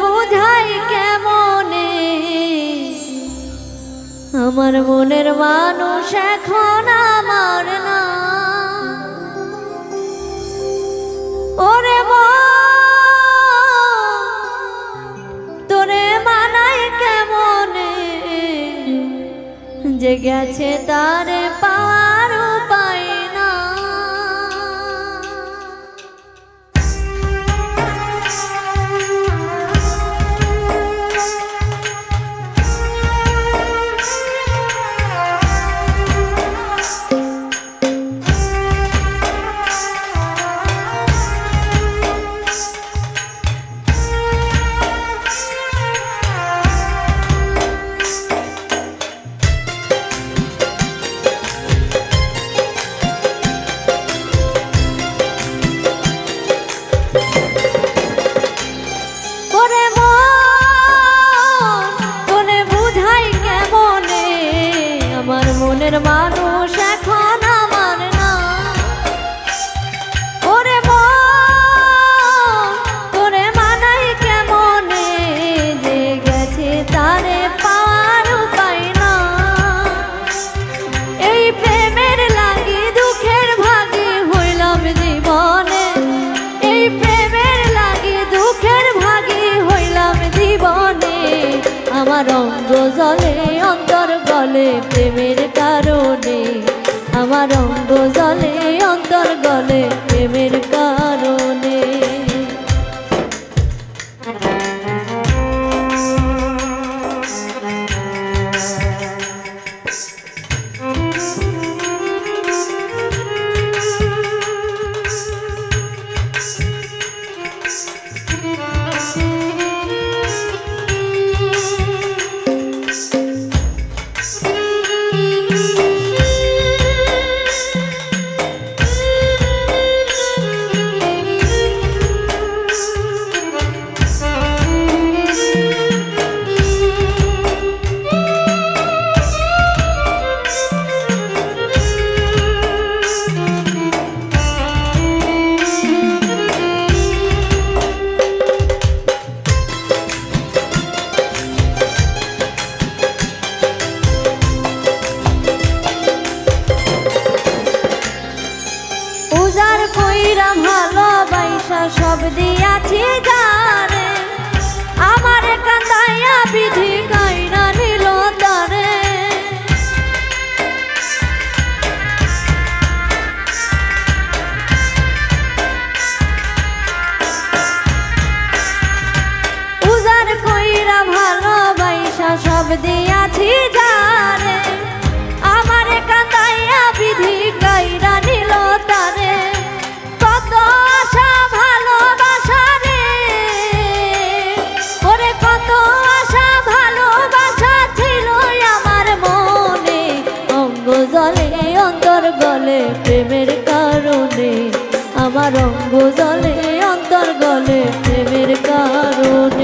বোঝাই কেমনে? আমার মনের মানুষ এখন আমার না। ওরে তোরে মানায় কেমনে? যে গেছে তারে মনের মানুষ এখন আমার না। ওরে তোরে মানাই কেমনে যে গেছে তারে পাওয়ার উপায় না। এই প্রেমের লাগি দুঃখের ভাগি হইলাম জীবনে। এই প্রেমের লাগি দুঃখের ভাগি হইলাম জীবনে। আমার অঙ্গ জলে অন্তর গলে প্রেমের কারণে আমার অঙ্গ জলে অন্তর গলে প্রেমের কারণে। সব দিয়াছি জানে। আমার কান্দাইয়া বিধি কাইরা নিল তারে। উজার কইরা ভালোবাসা সব দিয়াছি আমার অঙ্গ জলে অন্তর গলে প্রেমের কারণে।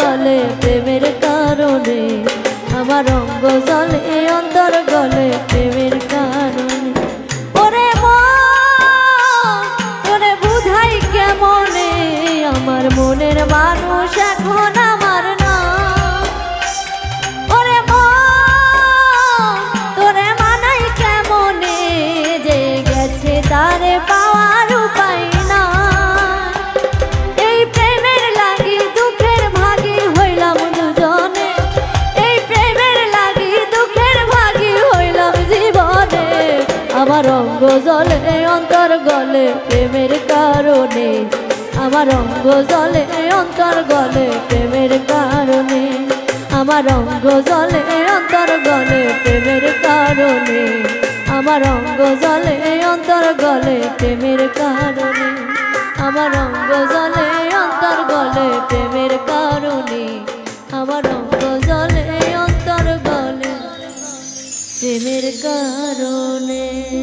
গলে প্রেমের কারণে। আমার অঙ্গ জলে অন্তর গলে প্রেমের কারণে। ওরে ওরে বুঝাই কেমনে? আমার মনের মানুষ এখন জলে অন্তর গলে প্রেমের কারণে। আমার অঙ্গ জলে অন্তর গলে প্রেমের কারণে। আমার অঙ্গ জলে অন্তর গলে প্রেমের কারণে। আমার অঙ্গ জলে অন্তর গলে প্রেমের কারণে। আমার অঙ্গ জলে অন্তর গলে প্রেমের কারণে। আমার অঙ্গ জলে অন্তর গলে প্রেমের কারণে।